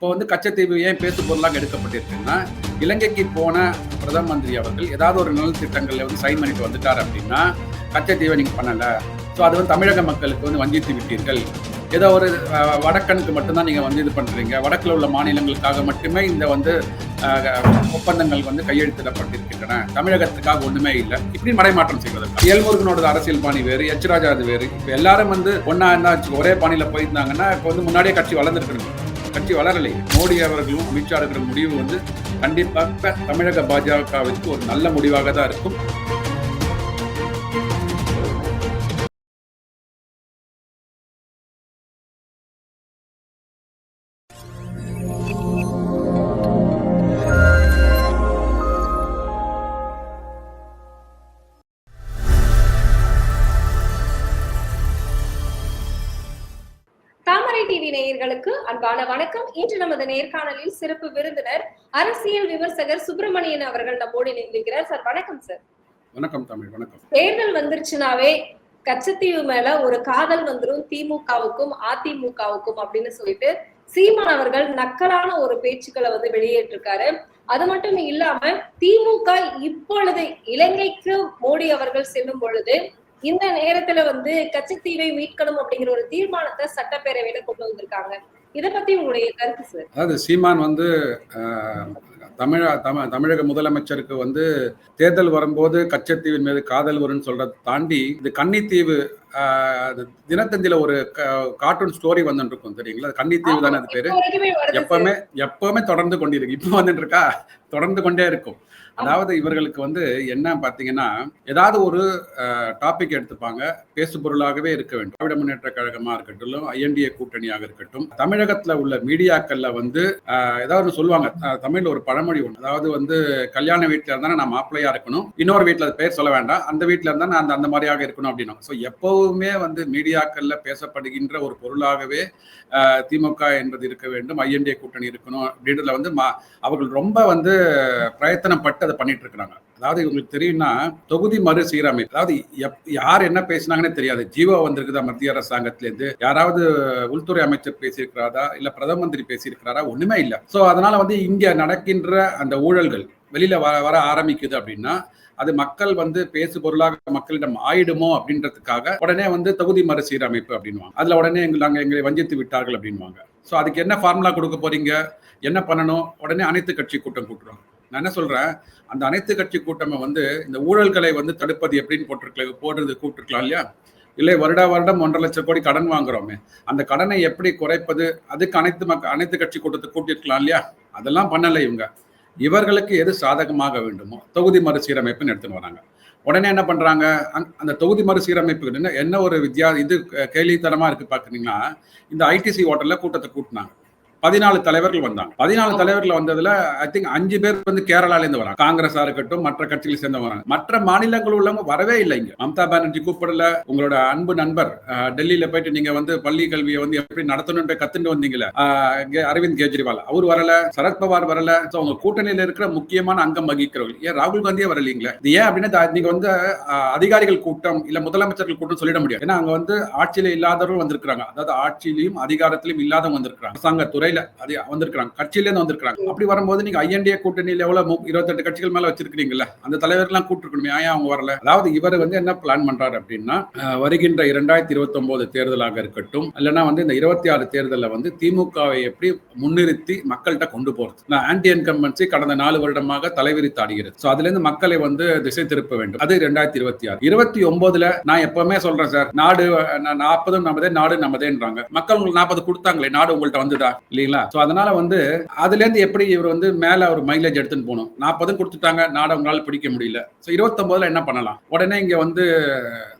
இப்போ வந்து கச்சத்தீவு ஏன் பேசு பொருளாக எடுக்கப்பட்டிருக்குன்னா இலங்கைக்கு போன பிரதம மந்திரி அவர்கள் ஏதாவது ஒரு நலத்திட்டங்களில் வந்து சைன் பண்ணிட்டு வந்துட்டார் அப்படின்னா கச்சத்தீவை நீங்கள் பண்ணலை. ஸோ அது வந்து தமிழக மக்களுக்கு வந்து வஞ்சித்து விட்டீர்கள். ஏதோ ஒரு வடக்கனுக்கு மட்டும்தான் நீங்கள் வந்து இது பண்ணுறீங்க வடக்கில் உள்ள மாநிலங்களுக்காக மட்டுமே இந்த வந்து ஒப்பந்தங்கள் வந்து கையெழுத்திடப்பட்டிருக்கின்றன. தமிழகத்துக்காக ஒன்றுமே இல்லை. இப்படி மடைமாற்றம் செய்வதற்கு. எல்முருகனோட அரசியல் பாணி வேறு எச். ராஜா அது வேறு. இப்போ எல்லாரும் வந்து ஒன்றா என்ன ஒரே பாணியில் போயிருந்தாங்கன்னா இப்போ வந்து முன்னாடியே கட்சி வளர்ந்துருக்கணும். கட்சி வளரலை. மோடி அவர்களும் அமித்ஷா இருக்கிற முடிவு வந்து கண்டிப்பாக தமிழக பாஜகவிற்கு ஒரு நல்ல முடிவாக தான் இருக்கும். நேயர்களுக்கு அன்பான வணக்கம். இன்று நமது நேர்காணலில் சிறப்பு விருந்தினர் அரசியல் விமர்சகர் சுப்பிரமணியன் அவர்கள் நம்மோடு இணைந்திருக்கிறார். சார் வணக்கம் சார். வணக்கம் தமிழ் வணக்கம். தேர்தல் வந்துருச்சுனாவே கச்சத்தீவு மேல ஒரு காதல் வந்துரும் திமுகவுக்கும் அதிமுகவுக்கும் அப்படின்னு சொல்லிட்டு சீமான் அவர்கள் நக்கலான ஒரு பேச்சுக்களை வந்து வெளியேற்றிருக்காரு அது மட்டும் இல்லாம திமுக இப்பொழுது இலங்கைக்கு மோடி அவர்கள் செல்லும் பொழுது இந்த நேரத்துல வந்து கச்சத்தீவை மீட்கணும் அப்படிங்கிற ஒரு தீர்மானத்தை சட்டப்பேரவையில கொண்டு வந்திருக்காங்க. இதை பத்தி உங்களுடைய கருத்து சார்? அதாவது சீமான் வந்து தமிழ தமிழ தமிழக முதலமைச்சருக்கு வந்து தேர்தல் வரும்போது கச்சத்தீவின் மீது காதல் வரும்னு சொல்றதை தாண்டி இது கன்னித்தீவு தினத்தந்தியில ஒரு கார்ட்டூன் ஸ்டோரி வந்துட்டு இருக்கும் தெரியுங்களா? கன்னித்தீவு தானே அது பேரு. எப்பவுமே எப்பவுமே தொடர்ந்து கொண்டிருக்கு. இப்போ வந்துட்டு இருக்கா தொடர்ந்து கொண்டே இருக்கும். அதாவது இவர்களுக்கு வந்து என்ன பார்த்தீங்கன்னா ஏதாவது ஒரு டாபிக் எடுத்துப்பாங்க. பேசு பொருளாகவே இருக்க வேண்டும். திராவிட முன்னேற்ற கழகமா இருக்கட்டும் ஐஎன்டிஏ கூட்டணியாக இருக்கட்டும் தமிழகத்துல உள்ள மீடியாக்கள்ல வந்து ஏதாவது சொல்லுவாங்க. அஹ், தமிழ்ல ஒரு பழமொழி ஒன்று அதாவது வந்து கல்யாண வீட்டில் இருந்தா நான் மாப்பிள்ளையா இருக்கணும். இன்னொரு வீட்டில் பேர் சொல்ல வேண்டாம். அந்த வீட்டில் இருந்தா நான் அந்த மாதிரியாக இருக்கணும் அப்படின்னும். ஸோ எப்பவுமே வந்து மீடியாக்கள்ல பேசப்படுகின்ற ஒரு பொருளாகவே திமுக என்பது இருக்க வேண்டும். ஐஎன்டிஏ கூட்டணி இருக்கணும் அப்படின்றதுல வந்து மா- அவர்கள் ரொம்ப வந்து பிரயத்தனப்பட்டு அதை பண்ணிட்டு இருக்கிறாங்க. அதாவது இவங்களுக்கு தெரியும்னா தொகுதி மறு சீரமைப்பு அதாவது எப்- யார் என்ன பேசினாங்கன்னே தெரியாது. ஜீவோ வந்திருக்குதா மத்திய அரசாங்கத்திலேருந்து யாராவது உள்துறை அமைச்சர் பேசியிருக்கிறாரா? இல்ல பிரதம மந்திரி பேசியிருக்கிறாரா? ஒண்ணுமே இல்லை. சோ அதனால வந்து இங்க நடக்கின்ற அந்த ஊழல்கள் வெளியில வர வர ஆரம்பிக்குது அப்படின்னா அது மக்கள் வந்து பேசு பொருளாக மக்களிடம் ஆயிடுமோ அப்படின்றதுக்காக உடனே வந்து தொகுதி மறுசீரமைப்பு அப்படின்வாங்க அதுல உடனே எங்களை நாங்கள் எங்களை வஞ்சித்து விட்டார்கள் அப்படின்வாங்க ஸோ அதுக்கு என்ன ஃபார்முலா கொடுக்க போறீங்க? என்ன பண்ணணும்? உடனே அனைத்து கட்சி கூட்டம் கூட்டுறோம் நான் என்ன சொல்றேன்? அந்த அனைத்து கட்சி கூட்டமை வந்து இந்த ஊழல்களை வந்து தடுப்பது எப்படின்னு போட்டிருக்கலாம் போடுறது கூப்பிட்டுருக்கலாம் இல்லையா? இல்லை வருடா வருடம் ஒன்றரை லட்சம் கோடி கடன் வாங்குறோமே. அந்த கடனை எப்படி குறைப்பது? அதுக்கு அனைத்து மக்க அனைத்து கட்சி கூட்டத்தை கூட்டியிருக்கலாம் இல்லையா? அதெல்லாம் பண்ணலை இவங்க. இவர்களுக்கு எது சாதகமாக வேண்டுமோ தொகுதி மறுசீரமைப்புன்னு எடுத்துன்னு வராங்க. உடனே என்ன பண்றாங்க? அந்த- அந்த தொகுதி மறுசீரமைப்பு என்ன ஒரு வித்தியா இது அஹ், கேலித்தனமா இருக்கு பாக்குறீங்கன்னா இந்த ஐடிசி ஹோட்டல்ல கூட்டத்தை கூட்டினாங்க. பதினாலு தலைவர்கள் வந்தாங்க. பதினாலு தலைவர்கள் வந்ததுல ஐ திங்க் அஞ்சு பேர் வந்து கேரளால இருந்து வராங்க. காங்கிரஸா இருக்கட்டும் மற்ற கட்சிகளை சேர்ந்து வராங்க. மற்ற மாநிலங்கள் உள்ளவங்க வரவே இல்லை இங்க. மம்தா பானர்ஜி கூப்பிடல. உங்களோட அன்பு நண்பர் டெல்லியில போயிட்டு நீங்க வந்து பள்ளி கல்வியை வந்து எப்படி நடத்தணும் கத்துட்டு கே- அரவிந்த் கெஜ்ரிவால். அவர் வரல சரத்பவார் வரல. அவங்க கூட்டணியில இருக்கிற முக்கியமான அங்கம் வகிக்கிறவர்கள் ஏன் ராகுல் காந்தியே வரலீங்களே? இது ஏன் அப்படின்னா நீங்க வந்து அதிகாரிகள் கூட்டம் இல்ல முதலமைச்சர்கள் கூட்டம் சொல்லிட முடியாது. ஏன்னா அங்க வந்து ஆட்சியில இல்லாதவர்கள் வந்திருக்காங்க அதாவது ஆட்சியிலையும் அதிகாரத்திலும் இல்லாதவங்க வந்திருக்காங்க அரசாங்க துறையில அது வந்திருக்கிறாங்க. கட்சியிலேருந்து வந்திருக்காங்க அப்படி வரும்போது நீங்க ஐஎன்டிஏ கூட்டணியில எவ்வளவு இருபத்தெட்டு கட்சிகள் மேல வச்சிருக்கீங்கல்ல அந்த தலைவர்லாம் கூட்டிருக்கணுமே ஏன் அவங்க வரல? அதாவது இவர் வந்து என்ன பிளான் பண்றாரு அப்படின்னா வருகின்ற இரண்டாயிரத்தி இருபத்தி ஒன்பது தேர்தலாக இருக்கட்டும் இல்லைன்னா வந்து இந்த இருபத்தி ஆறு தேர்தலில் வந்து திமுகவை எப்படி முன்னிறுத்தி மக்கள்கிட்ட கொண்டு போறது. நான் ஆன்டி இன்கம்பன்சி கடந்த நாலு வருடமாக தலைவிரித்து ஆடுகிறது. ஸோ அதுல இருந்து மக்களை வந்து திசை திருப்ப வேண்டும். அது ரெண்டாயிரத்தி இருபத்தி ஆறு இருபத்தி ஒன்பதுல நான் எப்பவுமே சொல்றேன் சார் நாடு நாற்பதும் நமதே நாடு நமதேன்றாங்க. மக்கள் உங்களுக்கு நாற்பது கொடுத்தாங்களே நாடு உங்கள்கிட்ட வந்துதா? இல்லைங்களா? ஸோ அதனால வந்து அதுல இருந்து எப்படி இவர் வந்து மேல ஒரு மைலேஜ் எடுத்துன்னு போகணும்? நாற்பதும் கொடுத்துட்டாங்க நாடு உங்களால் பிடிக்க முடியல. ஸோ இருபத்தொன்பதுல என்ன பண்ணலாம்? உடனே இங்க வந்து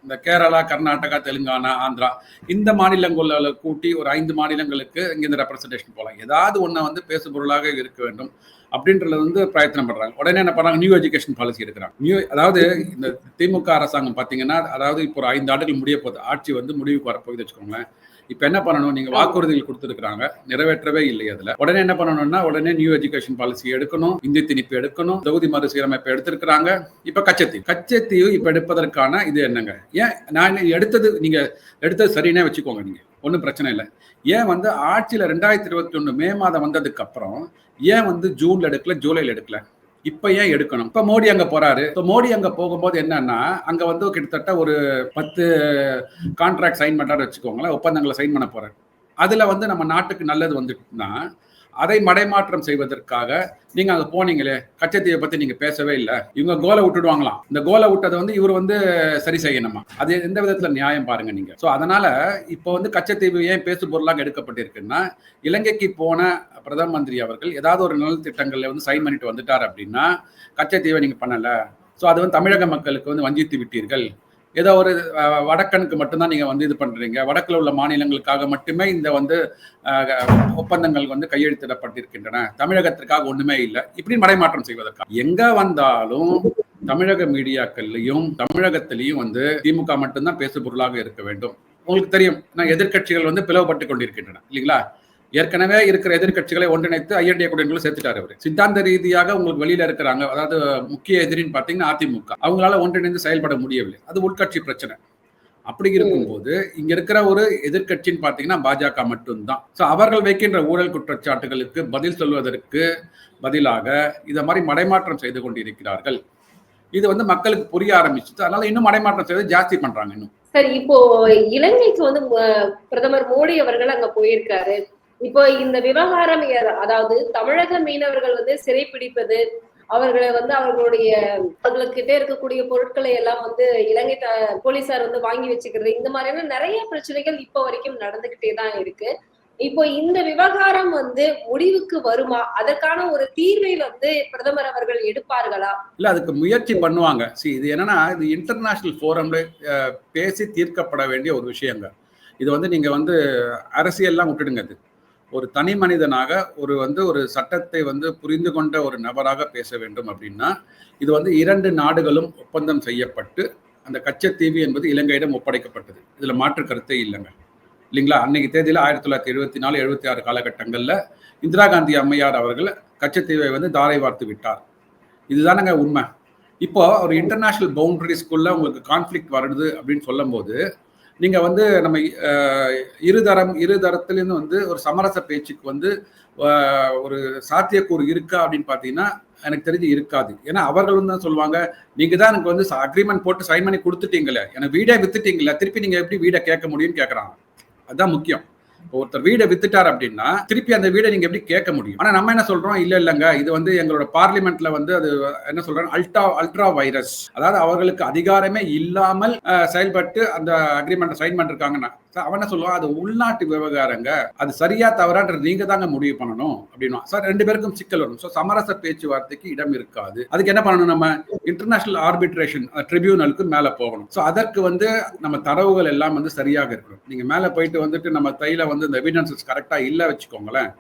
இந்த கேரளா கர்நாடகா தெலுங்கானா ஆந்திரா இந்த மாநிலங்களை கூட்டி ஒரு ஐந்து மாநிலங்களுக்கு இங்கே இந்த ரெப்ரசன்டேஷன் போகலாம். ஏதாவது ஒன்றை வந்து பேசு பொருளாக இருக்க வேண்டும் அப்படின்றது வந்து பிரயத்தனம் பண்றாங்க உடனே என்ன பண்றாங்க நியூ எஜுகேஷன் பாலிசி எடுக்கிறாங்க. நியூ அதாவது இந்த திமுக அரசாங்கம் பாத்தீங்கன்னா அதாவது இப்போ ஒரு ஐந்து ஆண்டுகள் முடிய போகுது. ஆட்சி வந்து முடிவுக்கு வரப்போகுது வச்சுக்கோங்களேன். இப்ப என்ன பண்ணணும்? நீங்க வாக்குறுதிகள் கொடுத்துருக்காங்க நிறைவேற்றவே இல்லை அதுல. உடனே என்ன பண்ணணும்னா உடனே நியூ எஜுகேஷன் பாலிசி எடுக்கணும். இந்தி திணிப்பு எடுக்கணும். தொகுதி மறுசீரமைப்பு எடுத்திருக்கிறாங்க. இப்ப கச்சத்தீவு. கச்சத்தீவு இப்ப எடுப்பதற்கான இது என்னங்க? ஏன் நான் எடுத்தது? நீங்க எடுத்தது சரினே வச்சுக்கோங்க நீங்க. ஒன்றும் பிரச்சனை இல்லை. ஏன் வந்து ஆட்சியில ரெண்டாயிரத்தி இருபத்தி ஒண்ணு மே மாதம் வந்ததுக்கு அப்புறம் ஏன் வந்து ஜூன்ல எடுக்கல ஜூலைல எடுக்கல? இப்ப ஏன் எடுக்கணும்? இப்ப மோடி அங்க போறாரு. இப்ப மோடி அங்க போகும்போது என்னன்னா அங்க வந்து கிட்டத்தட்ட ஒரு பத்து கான்ட்ராக்ட் சைன் பண்றாரு வச்சுக்கோங்களேன். ஒப்பந்தங்களை சைன் பண்ண போறாரு. அதுல வந்து நம்ம நாட்டுக்கு நல்லது வந்துட்டுனா அதை மடைமாற்றம் செய்வதற்காக நீங்க அங்க போனீங்களே கச்சத்தீவை பத்தி நீங்க பேசவே இல்லை. இவங்க கோலை விட்டுடுவாங்களாம். இந்த கோலை விட்டதை வந்து இவர் வந்து சரி செய்யணுமா? அது எந்த விதத்துல நியாயம் பாருங்க நீங்க. ஸோ அதனால இப்போ வந்து கச்சத்தீவு ஏன் பேசு பொருளாக எடுக்கப்பட்டிருக்குன்னா இலங்கைக்கு போன பிரதம மந்திரி அவர்கள் ஏதாவது ஒரு நல வந்து சைன் பண்ணிட்டு வந்துட்டார் அப்படின்னா கச்சத்தீவை நீங்க பண்ணல. ஸோ அது வந்து தமிழக மக்களுக்கு வந்து வஞ்சித்து விட்டீர்கள். ஏதோ ஒரு வடக்கனுக்கு மட்டும்தான் நீங்க வந்து இது பண்றீங்க. வடக்குல உள்ள மாநிலங்களுக்காக மட்டுமே இந்த வந்து ஒப்பந்தங்கள் வந்து கையெழுத்திடப்பட்டிருக்கின்றன. தமிழகத்திற்காக ஒண்ணுமே இல்லை. இப்படி மடைமாற்றம் செய்வதற்காக எங்க வந்தாலும் தமிழக மீடியாக்கள்லையும் தமிழகத்திலையும் வந்து திமுக மட்டும்தான் பேசு பொருளாக இருக்க வேண்டும். உங்களுக்கு தெரியும். நான் எதிர்க்கட்சிகள் வந்து பிளவுபட்டு கொண்டிருக்கின்றன. இல்லைங்களா? ஏற்கனவே இருக்கிற எதிர்க்கட்சிகளை ஒன்றிணைத்து ஐஎன்டிஏ கூட்டணிகளை சேர்த்துட்டாரு அவர். சித்தாந்த ரீதியாக உங்களுக்கு வெளியில இருக்கிறாங்க அதாவது முக்கிய எதிரின்னு பார்த்தீங்கன்னா அதிமுக. அவங்களால ஒன்றிணைந்து செயல்பட முடியவில்லை. அது உள்கட்சி பிரச்சனை. அப்படி இருக்கும்போது இங்க இருக்கிற ஒரு எதிர்க்கட்சின்னு பார்த்தீங்கன்னா பாஜக மட்டும்தான். ஸோ அவர்கள் வைக்கின்ற ஊழல் குற்றச்சாட்டுகளுக்கு பதில் சொல்வதற்கு பதிலாக இதை மாதிரி மடைமாற்றம் செய்து கொண்டிருக்கிறார்கள். இது வந்து மக்களுக்கு புரிய ஆரம்பிச்சுட்டு அதனால இன்னும் மடைமாற்றம் செய்து ஜாஸ்தி பண்றாங்க இன்னும். சரி இப்போ இலங்கைக்கு வந்து பிரதமர் மோடி அவர்கள் அங்க போயிருக்காரு. இப்போ இந்த விவகாரம் அதாவது தமிழக மீனவர்கள் வந்து சிறைப்பிடிப்பது அவர்களை வந்து அவர்களுடைய அவர்களுக்கிட்டே இருக்கக்கூடிய பொருட்களை எல்லாம் வந்து இலங்கை த- போலீசார் வந்து வாங்கி வச்சுக்கிறது இந்த மாதிரியான நிறைய பிரச்சனைகள் இப்போ வரைக்கும் நடந்துகிட்டே தான் இருக்கு. இப்போ இந்த விவகாரம் வந்து முடிவுக்கு வருமா? அதற்கான ஒரு தீர்வை வந்து பிரதமர் அவர்கள் எடுப்பார்களா? இல்ல அதுக்கு முயற்சி பண்ணுவாங்க. see இது என்னன்னா இது இன்டர்நேஷனல் ஃபோரம்ல பேசி தீர்க்கப்பட வேண்டிய ஒரு விஷயங்க. இது வந்து நீங்க வந்து அரசியல்லாம் விட்டுடுங்க அது. ஒரு தனி மனிதனாக ஒரு வந்து ஒரு சட்டத்தை வந்து புரிந்து கொண்ட ஒரு நபராக பேச வேண்டும் அப்படின்னா இது வந்து இரண்டு நாடுகளும் ஒப்பந்தம் செய்யப்பட்டு அந்த கச்சத்தீவு என்பது இலங்கையிடம் ஒப்படைக்கப்பட்டது. இதில் மாற்று கருத்தே இல்லைங்க. இல்லைங்களா? அன்னைக்கு தேதியில் ஆயிரத்தி தொள்ளாயிரத்தி எழுபத்தி நாலு எழுபத்தி ஆறு காலகட்டங்களில் இந்திரா காந்தி அம்மையார் அவர்கள் கச்சத்தீவை வந்து தாரை வார்த்து விட்டார். இதுதானங்க உண்மை. இப்போ ஒரு இன்டர்நேஷனல் பவுண்டரிஸ்குள்ள உங்களுக்கு கான்ஃப்ளிக்ட் வருது அப்படின்னு சொல்லும்போது நீங்க வந்து நம்ம இருதரம் இருதரத்திலிருந்து வந்து ஒரு சமரச பேச்சுக்கு வந்து ஒரு சாத்தியக்கூறு இருக்கா அப்படின்னு பார்த்தீங்கன்னா எனக்கு தெரிஞ்சு இருக்காது. ஏன்னா அவர்களும் தான் சொல்லுவாங்க நீங்க தான் எனக்கு வந்து அக்ரிமெண்ட் போட்டு சைன் பண்ணி கொடுத்துட்டீங்களே. எனக்கு வீடே வித்துட்டீங்களே. திருப்பி நீங்க எப்படி வீடை கேட்க முடியும்னு கேட்கறாங்க அதுதான் முக்கியம். இப்போ ஒருத்தர் வீடை வித்துட்டார் அப்படின்னா திருப்பி அந்த வீடை நீங்க எப்படி கேட்க முடியும்? ஆனா நம்ம என்ன சொல்றோம்? இல்ல இல்லங்க. இது வந்து எங்களோட பார்லிமெண்ட்ல வந்து அது என்ன சொல்றாங்க? Ultra ultra vires. அதாவது அவர்களுக்கு அதிகாரமே இல்லாமல் செயல்பட்டு அந்த அக்ரிமெண்ட் சைன் பண்ணிருக்காங்கன்னா அவன் என்ன சொல்லுவான்? அது உள்நாட்டு விவகாரங்க. அது சரியா தவறான்றது நீங்க தாங்க முடிவு பண்ணணும் அப்படின்னா சார் ரெண்டு பேருக்கும் சிக்கல் வரும். ஸோ சமரச பேச்சுவார்த்தைக்கு இடம் இருக்காது. அதுக்கு என்ன பண்ணணும் நம்ம? இன்டர்நேஷனல் ஆர்பிட்ரேஷன் ட்ரிபியூனலுக்கு மேல போகணும். ஸோ அதற்கு வந்து நம்ம தரவுகள் எல்லாம் வந்து சரியாக இருக்கணும். நீங்க மேல போயிட்டு வந்துட்டு நம்ம தையில வந்து இந்த எவிடன்சஸ் கரெக்டா இல்லை வச்சுக்கோங்களேன்.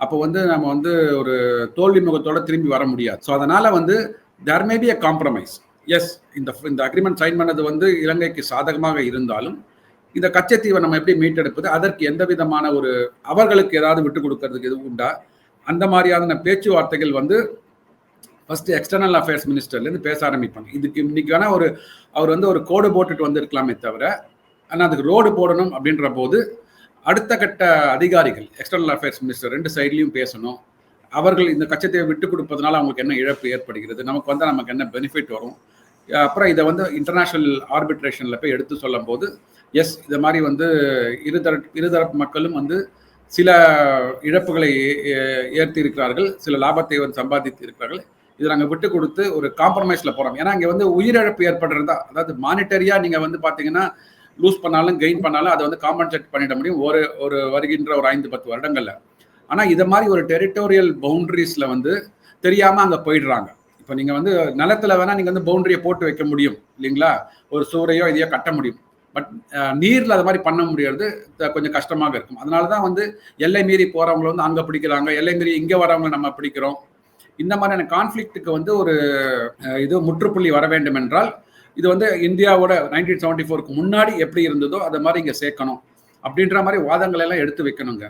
அப்போ வந்து நம்ம வந்து ஒரு தோல்வி முகத்தோட திரும்பி வர முடியாது. ஸோ அதனால வந்து there may be a compromise as இந்த இந்த அக்ரிமெண்ட் சைன் பண்ணது வந்து இலங்கைக்கு சாதகமாக இருந்தாலும் இந்த கச்சத்தீவை நம்ம எப்படி மீட்டெடுப்பது? அதற்கு எந்த விதமான ஒரு அவர்களுக்கு ஏதாவது விட்டு கொடுக்கறதுக்கு எதுவும் உண்டா? அந்த மாதிரியான பேச்சுவார்த்தைகள் வந்து ஃபர்ஸ்ட் எக்ஸ்டர்னல் அஃபேர்ஸ் மினிஸ்டர்லேருந்து பேச ஆரம்பிப்பாங்க. இதுக்கு இன்னைக்கு வேணா ஒரு அவர் வந்து ஒரு கோடு போட்டுட்டு வந்திருக்கலாமே தவிர ஆனால் அதுக்கு ரோடு போடணும் அப்படின்ற போது அடுத்த கட்ட அதிகாரிகள் எக்ஸ்டர்னல் அஃபேர்ஸ் மினிஸ்டர் ரெண்டு சைட்லையும் பேசணும். அவர்கள் இந்த கச்சத்தை விட்டு கொடுப்பதனால அவங்களுக்கு என்ன இழப்பு ஏற்படுகிறது? நமக்கு வந்து நமக்கு என்ன பெனிஃபிட் வரும்? அப்புறம் இதை வந்து இன்டர்நேஷனல் ஆர்பிட்ரேஷனில் போய் எடுத்து சொல்லும் போது எஸ் இந்த மாதிரி வந்து இருதர இருதரப்பு மக்களும் வந்து சில இழப்புகளை ஏ- ஏற்றி இருக்கிறார்கள் சில லாபத்தை வந்து சம்பாதித்து இருக்கிறார்கள் இதை நாங்கள் விட்டு கொடுத்து ஒரு காம்ப்ரமைஸில் போகிறோம் ஏன்னா இங்கே வந்து உயிரிழப்பு ஏற்படுறதா அதாவது மானிட்டரியாக நீங்கள் வந்து பார்த்தீங்கன்னா லூஸ் பண்ணாலும் கெயின் பண்ணாலும் அதை வந்து காம்பன்சேட் பண்ணிட முடியும் ஒரு ஒரு வருகின்ற ஒரு ஐந்து பத்து வருடங்களில். ஆனால் இதை மாதிரி ஒரு டெரிட்டோரியல் பவுண்ட்ரிஸில் வந்து தெரியாமல் அங்கே போயிடுறாங்க. இப்போ நீங்கள் வந்து நிலத்துல வேணால் நீங்கள் வந்து பவுண்டரியை போட்டு வைக்க முடியும் இல்லைங்களா? ஒரு சூறையோ இதையோ கட்ட முடியும். பட் நீரில் அது மாதிரி பண்ண முடியறது த- கொஞ்சம் கஷ்டமாக இருக்கும். அதனால தான் வந்து எல்லை மீறி போகிறவங்கள வந்து அங்கே பிடிக்கிறாங்க எல்லை மீறி இங்கே வரவங்களை நம்ம பிடிக்கிறோம். இந்த மாதிரியான கான்ஃப்ளிக்ட்டுக்கு வந்து ஒரு இது முற்றுப்புள்ளி வர வேண்டும் என்றால் இது வந்து இந்தியாவோட நைன்டீன் செவன்டி ஃபோருக்கு முன்னாடி எப்படி இருந்ததோ அதை மாதிரி இங்கே சேர்க்கணும். அப்படின்ற மாதிரி வாதங்களை எல்லாம் எடுத்து வைக்கணுங்க.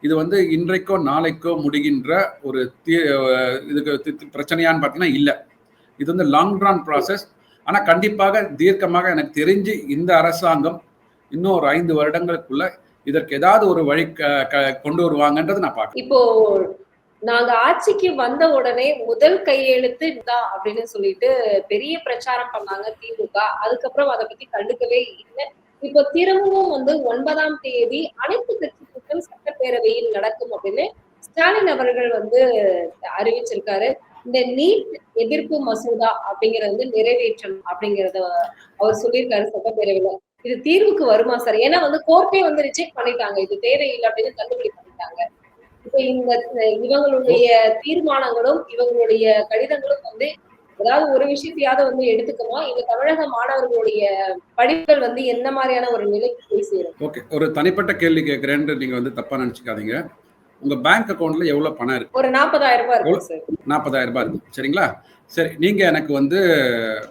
இது வந்து இன்றைக்கோ நாளைக்கோ முடிகின்ற ஒரு தீ இதுக்கு தி- பிரச்சனையான்னு பார்த்தீங்கன்னா இல்லை. இது வந்து லாங் ட்ரான் ப்ராசஸ் ஆனால் கண்டிப்பாக தீர்க்கமாக எனக்கு தெரிஞ்சு இந்த அரசாங்கம் இன்னும் ஒரு ஐந்து வருடங்களுக்குள்ள இதற்கு ஏதாவது ஒரு வழி க- க- கொண்டு வருவாங்கன்றது நான் பார்க்கிறேன். இப்போ நாங்க ஆட்சிக்கு வந்த உடனே முதல் கையெழுத்து தான் அப்படின்னு சொல்லிட்டு பெரிய பிரச்சாரம் பண்ணாங்க திமுக. அதுக்கப்புறம் அதை பத்தி கண்டுக்கவே இல்லை. இப்போ திரும்பவும் வந்து ஒன்பதாம் தேதி அனைத்து கட்சி கூட்டம் சட்டப்பேரவையில் நடக்கும் அப்படின்னு ஸ்டாலின் அவர்கள் வந்து அறிவிச்சிருக்காரு. இந்த நீட் எதிர்ப்பு மசோதா அப்படிங்கறது வந்து நிறைவேற்றம் அப்படிங்கறத அவர் சொல்லியிருக்காரு சட்டப்பேரவையில. இது தீர்வுக்கு வருமா சார்? ஏன்னா வந்து கோர்ட்டே வந்து ரிஜெக்ட் பண்ணிட்டாங்க. இது தேவையில்லை அப்படின்னு தள்ளுபடி பண்ணிட்டாங்க. இப்ப இந்த இவங்களுடைய தீர்மானங்களும் இவங்களுடைய கடிதங்களும் வந்து ஏதாவது ஒரு விஷயத்தையாவது வந்து எடுத்துக்குமா? இந்த தமிழக மாணவர்களுடைய படிப்புகள் வந்து என்ன மாதிரியான ஒரு நிலைக்கு போய் சேரும்? ஓகே. ஒரு தனிப்பட்ட கேள்வி கேட்கிறேன்னு நீங்க வந்து தப்பா நினைச்சுக்காதீங்க. உங்கள் பேங்க் அக்கௌண்ட்டில் எவ்வளோ பணம் இருக்கு? ஒரு நாற்பதாயிரம் ரூபாய் நாற்பதாயிரம் ரூபாய் இருக்கு. சரிங்களா? சரி நீங்கள் எனக்கு வந்து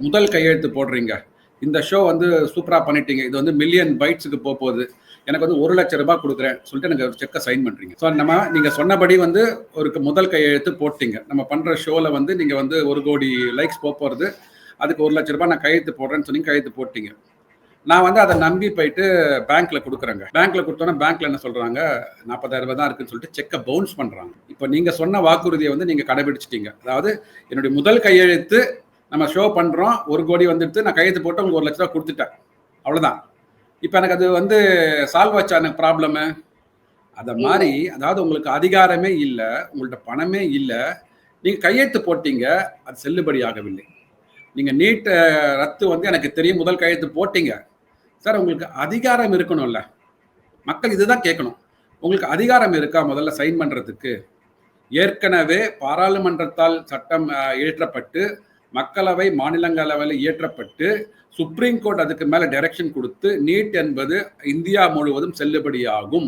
முதல் கையெழுத்து போடுறீங்க. இந்த ஷோ வந்து சூப்பராக பண்ணிட்டீங்க. இது வந்து மில்லியன் பைட்ஸுக்கு போக போகுது எனக்கு வந்து ஒரு லட்ச ரூபாய் கொடுக்குறேன். சொல்லிட்டு எனக்கு ஒரு செக்கை சைன் பண்ணுறீங்க ஸோ நம்ம நீங்கள் சொன்னபடி வந்து ஒரு முதல் கையெழுத்து போட்டீங்க. நம்ம பண்ணுற ஷோவில் வந்து நீங்கள் வந்து ஒரு கோடி லைக்ஸ் போக போகிறது அதுக்கு ஒரு லட்ச ரூபாய் நான் கையெழுத்து போடுறேன்னு சொல்லி கையெழுத்து போட்டீங்க. நான் வந்து அதை நம்பி போயிட்டு பேங்க்ல கொடுக்குறேங்க. பேங்க்ல கொடுத்தோன்னா பேங்க்ல என்ன சொல்றாங்க? நாற்பதாயிரம் ரூபாய் தான் இருக்குன்னு சொல்லிட்டு செக்கை பவுன்ஸ் பண்றாங்க. இப்போ நீங்க சொன்ன வாக்குறுதியை வந்து நீங்க கடைபிடிச்சிட்டீங்க. அதாவது என்னுடைய முதல் கையெழுத்து நம்ம ஷோ பண்றோம். ஒரு கோடி வந்துடுத்து நான் கையெழுத்து போட்டு உங்களுக்கு ஒரு லட்ச ரூபா கொடுத்துட்டேன். அவ்வளவுதான். இப்போ எனக்கு அது வந்து சால்வ் ஆச்சான ப்ராப்ளமு அதை மாதிரி அதாவது உங்களுக்கு அதிகாரமே இல்லை உங்கள்ட்ட பணமே இல்லை நீங்க கையெழுத்து போட்டீங்க அது செல்லுபடி ஆகவில்லை நீங்க நீட் ரத்து வந்து எனக்கு தெரியும். முதல் கையெழுத்து போட்டீங்க. சார் உங்களுக்கு அதிகாரம் இருக்கணும்ல. மக்கள் இதுதான் கேட்கணும். உங்களுக்கு அதிகாரம் இருக்கா முதல்ல சைன் பண்றதுக்கு? ஏற்கனவே பாராளுமன்றத்தால் சட்டம் இயற்றப்பட்டு மக்களவை மாநிலங்களவையில் இயற்றப்பட்டு சுப்ரீம் கோர்ட் அதுக்கு மேலே டைரக்ஷன் கொடுத்து நீட் என்பது இந்தியா முழுவதும் செல்லுபடியாகும்.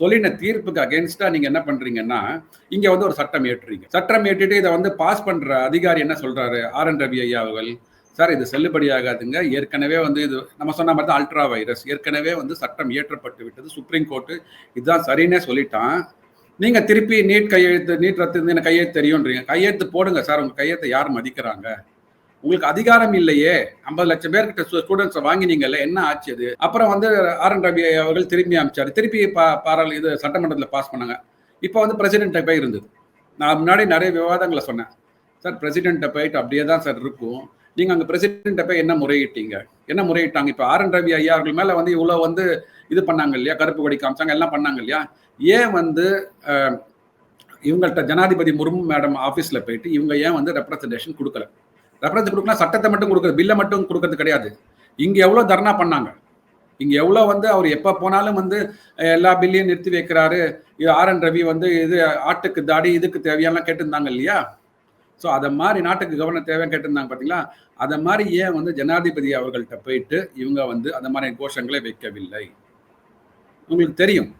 சொல்லின தீர்ப்புக்கு அகேன்ஸ்டா நீங்க என்ன பண்றீங்கன்னா இங்க வந்து ஒரு சட்டம் ஏற்றுறீங்க சட்டம் ஏற்றிட்டு இதை வந்து பாஸ் பண்ற அதிகாரி என்ன சொல்றாரு? ஆர். என். ரவி ஐயா அவர்கள். சார் இது செல்லுபடியாகாதுங்க. ஏற்கனவே வந்து இது நம்ம சொன்ன மாதிரி தான் அல்ட்ரா வைரஸ். ஏற்கனவே வந்து சட்டம் இயற்றப்பட்டு விட்டது. சுப்ரீம் கோர்ட்டு இதுதான் சரின்னே சொல்லிட்டான். நீங்க திருப்பி நீட் கையெழுத்து நீட் ரத்து எனக்கு கையெழுத்து தெரியும்ன்றீங்க. கையெழுத்து போடுங்க சார். உங்க கையெழுத்தை யார் மதிக்கிறாங்க? உங்களுக்கு அதிகாரம் இல்லையே. ஐம்பது லட்சம் பேர்கிட்ட ஸ்டூடெண்ட்ஸை வாங்கினீங்கல்ல என்ன ஆச்சு அது? அப்புறம் வந்து ஆர் என் ரவி அவர்கள் திரும்பி அமைச்சார். திருப்பி பா பாராளு இது சட்டமன்றத்தில் பாஸ் பண்ணாங்க. இப்போ வந்து பிரசிடென்ட்டை போய் இருந்தது. நான் முன்னாடி நிறைய விவாதங்களை சொன்னேன். சார் பிரசிடென்ட்டை போயிட்டு அப்படியே தான் சார் இருக்கும். நீங்க அங்க பிரசிடென்ட்ட போய் என்ன முறையிட்டீங்க? என்ன முறையிட்டாங்க? இப்போ ஆர் என் ரவி ஐயா அவர்கள் மேல வந்து இவ்வளவு வந்து இது பண்ணாங்க இல்லையா? கருப்பு கொடி காமிச்சாங்க எல்லாம் பண்ணாங்க இல்லையா? ஏன் வந்து இவங்கள்ட்ட ஜனாதிபதி முர்மு மேடம் ஆஃபீஸ்ல போயிட்டு இவங்க ஏன் வந்து ரெப்ரசன்டேஷன் கொடுக்கல? ரெப்ரசன்ட் கொடுக்கலாம் சட்டத்தை மட்டும் கொடுக்குறது பில்லை மட்டும் கொடுக்கறது கிடையாது. இங்க எவ்வளவு தர்ணா பண்ணாங்க? இங்க எவ்வளவு வந்து அவர் எப்ப போனாலும் வந்து எல்லா பில்லையும் நிறுத்தி வைக்கிறாரு. ஆர் என் ரவி வந்து இது ஆட்டுக்கு தாடி இதுக்கு தேவையெல்லாம் கேட்டிருந்தாங்க இல்லையா? ஸோ அதை மாதிரி நாட்டுக்கு கவர்னர் தேவைன்னு கேட்டிருந்தாங்க பார்த்தீங்களா அதை மாதிரி ஏன் வந்து ஜனாதிபதி அவர்கள்ட்ட போயிட்டு இவங்க வந்து அந்த மாதிரி கோஷங்களை வைக்கவில்லை? உங்களுக்கு தெரியும்.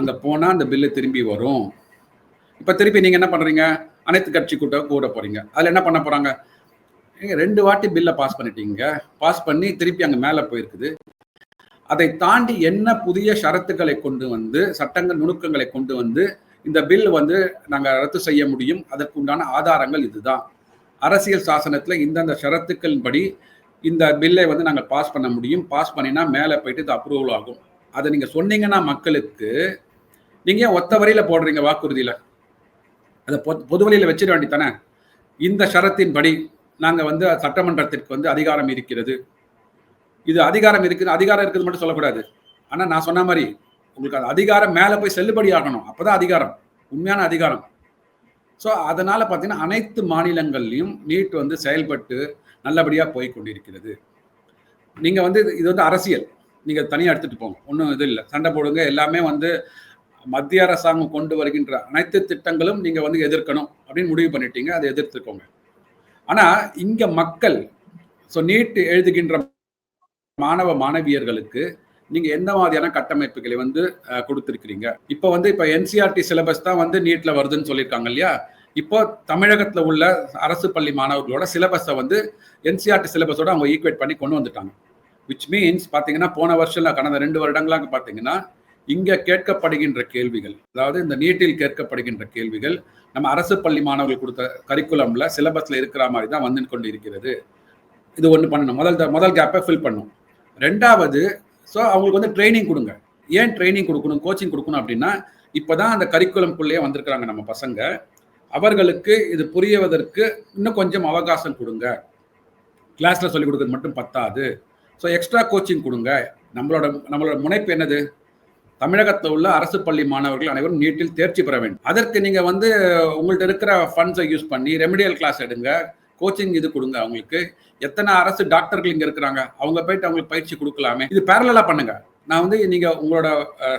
அங்கே போனால் அந்த பில்லு திரும்பி வரும். இப்போ திருப்பி நீங்கள் என்ன பண்ணுறீங்க அனைத்து கட்சி கூட்டம் கூட போகிறீங்க அதில் என்ன பண்ண போகிறாங்க நீங்கள் ரெண்டு வாட்டி பில்லை பாஸ் பண்ணிட்டீங்க. பாஸ் பண்ணி திருப்பி அங்கே மேலே போயிருக்குது. அதை தாண்டி என்ன புதிய ஷரத்துக்களை கொண்டு வந்து சட்டங்கள் நுணுக்கங்களை கொண்டு வந்து இந்த பில் வந்து நாங்கள் ரத்து செய்ய முடியும். அதற்கு உண்டான ஆதாரங்கள் இதுதான். அரசியல் சாசனத்தில் இந்தந்த ஷரத்துக்களின்படி இந்த பில்லை வந்து நாங்கள் பாஸ் பண்ண முடியும். பாஸ் பண்ணினா மேலே போயிட்டு இது அப்ரூவல் ஆகும். அதை நீங்கள் சொன்னீங்கன்னா மக்களுக்கு நீங்கள் ஏன் ஒத்த வரியில் போடுறீங்க வாக்குறுதியில்? அதை பொ பொது வழியில் வச்சிட வேண்டித்தானே இந்த ஷரத்தின்படி நாங்கள் வந்து சட்டமன்றத்திற்கு வந்து அதிகாரம் இருக்கிறது. இது அதிகாரம் இருக்குது அதிகாரம் இருக்குது மட்டும் சொல்லக்கூடாது. ஆனால் நான் சொன்ன மாதிரி உங்களுக்கு அது அதிகாரம் மேலே போய் செல்லுபடி ஆகணும். அப்போதான் அதிகாரம். உண்மையான அதிகாரம். ஸோ அதனால் பார்த்தீங்கன்னா அனைத்து மாநிலங்கள்லையும் நீட் வந்து செயல்பட்டு நல்லபடியாக போய் கொண்டிருக்கிறது. நீங்கள் வந்து இது- இது வந்து அரசியல். நீங்கள் தனியாக எடுத்துகிட்டு போங்க. ஒன்றும் இது இல்லை. சண்டை போடுங்க. எல்லாமே வந்து மத்திய அரசாங்கம் கொண்டு வருகின்ற அனைத்து திட்டங்களும் நீங்கள் வந்து எதிர்க்கணும் அப்படின்னு முடிவு பண்ணிட்டீங்க. அதை எதிர்த்துக்கோங்க. ஆனால் இங்கே மக்கள் ஸோ நீட் எழுதுகின்ற மாணவ மாணவியர்களுக்கு நீங்க எந்த மாதிரியான கட்டமைப்புகளை வந்து கொடுத்துருக்கிறீங்க கொடுத்திருக்கிறீங்க? இப்போ வந்து இப்போ என்சிஆர்டி சிலபஸ் தான் வந்து நீட்ல வருதுன்னு சொல்லியிருக்காங்க இல்லையா? இப்போ தமிழகத்துல உள்ள அரசு பள்ளி மாணவர்களோட சிலபஸை வந்து என்சிஆர்டி சிலபஸோட அவங்க ஈக்குவேட் பண்ணி கொண்டு வந்துட்டாங்க. விச் மீன்ஸ் பாத்தீங்கன்னா போன வருஷம் கடந்த ரெண்டு வருடங்களாக பாத்தீங்கன்னா இங்க கேட்கப்படுகின்ற கேள்விகள் அதாவது இந்த நீட்டில் கேட்கப்படுகின்ற கேள்விகள் நம்ம அரசு பள்ளி மாணவர்கள் கொடுத்த கரிக்குலம்ல சிலபஸ்ல இருக்கிற மாதிரி தான் வந்து கொண்டு இருக்கிறது. இது ஒன்று பண்ணணும். முதல் முதல் கேப்பை ஃபில் பண்ணும். ரெண்டாவது ஸோ அவங்களுக்கு வந்து ட்ரைனிங் கொடுங்க. ஏன் ட்ரைனிங் கொடுக்கணும் கோச்சிங் கொடுக்கணும் அப்படின்னா இப்போ தான் அந்த கரிக்குலம்குள்ளேயே வந்திருக்கிறாங்க நம்ம பசங்க. அவர்களுக்கு இது புரியவதற்கு இன்னும் கொஞ்சம் அவகாசம் கொடுங்க. கிளாஸில் சொல்லிக் கொடுக்கறது மட்டும் பத்தாது. ஸோ எக்ஸ்ட்ரா கோச்சிங் கொடுங்க. நம்மளோட நம்மளோட முனைப்பு என்னது? தமிழகத்தில் உள்ள அரசு பள்ளி மாணவர்கள் அனைவரும் நீட்டில் தேர்ச்சி பெற வேண்டும். அதற்கு நீங்கள் வந்து உங்கள்ட்ட இருக்கிற ஃபண்ட்ஸை யூஸ் பண்ணி ரெமிடியல் கிளாஸ் எடுங்க. கோச்சிங் இது கொடுங்க அவங்களுக்கு. எத்தனை அரசு டாக்டர்கள் இங்க இருக்கிறாங்க? அவங்க போயிட்டு அவங்களுக்கு பயிற்சி கொடுக்கலாமே. இது பேரலா பண்ணுங்க. நான் வந்து நீங்க உங்களோட